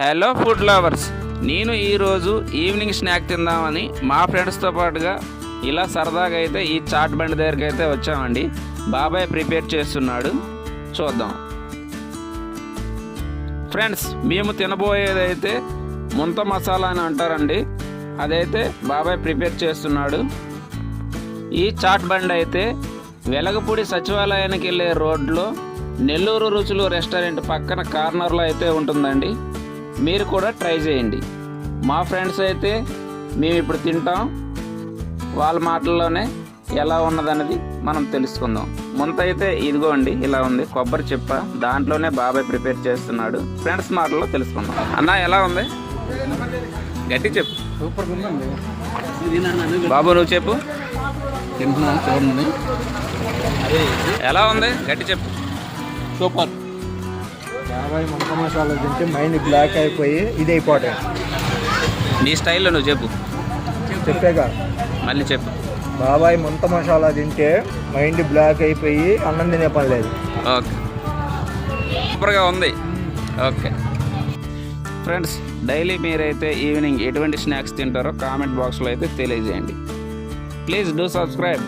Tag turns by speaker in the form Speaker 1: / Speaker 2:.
Speaker 1: Hello food lovers నేను ఈరోజు evening snack తిందామని మా ఫ్రెండ్స్తో పాటుగా ఇలా సరదాగా అయితే ఈ చాట్ బండి దగ్గరికి అయితే వచ్చామండి. బాబాయ్ ప్రిపేర్ చేస్తున్నాడు. చూద్దాం. ఫ్రెండ్స్ మేము తినబోయేదైతే ముంత మసాలా అని అంటారండి. అదైతే బాబాయ్ ప్రిపేర్ చేస్తున్నాడు. ఈ చాట్ బండి అయితే వెలగపూడి సచివాలయానికి వెళ్ళే రోడ్లో నెల్లూరు రుచులు రెస్టారెంట్ పక్కన కార్నర్లో అయితే ఉంటుందండి. మీరు కూడా ట్రై చేయండి. మా ఫ్రెండ్స్ అయితే మేము ఇప్పుడు తింటాం. వాళ్ళ మాటల్లోనే ఎలా ఉన్నదన్నది మనం తెలుసుకుందాం. ముంత అయితే ఇదిగోండి ఇలా ఉంది. కొబ్బరి చెప్ప దాంట్లోనే బాబాయ్ ప్రిపేర్ చేస్తున్నాడు. ఫ్రెండ్స్ మాటల్లో తెలుసుకుందాం. అన్న ఎలా ఉంది? గట్టి చెప్పు.
Speaker 2: సూపర్
Speaker 1: బాబు నువ్వు చెప్పు. ఎలా ఉంది? గట్టి చెప్పు.
Speaker 2: సూపర్.
Speaker 3: బాబాయ్ మంట మసాలా తింటే మైండ్ బ్లాక్ అయిపోయి ఇది అయిపోతాయి
Speaker 1: నీ స్టైల్లో నువ్వు చెప్పు.
Speaker 3: చెప్పాక
Speaker 1: మళ్ళీ చెప్పు.
Speaker 3: బాబాయ్ మంట మసాలా తింటే మైండ్ బ్లాక్ అయిపోయి అన్నం తినే పని లేదు.
Speaker 1: ఓకే. సూపర్గా ఉంది. ఓకే. ఫ్రెండ్స్ డైలీ మీరైతే ఈవినింగ్ ఎటువంటి స్నాక్స్ తింటారో కామెంట్ బాక్స్లో అయితే తెలియజేయండి. Please do subscribe.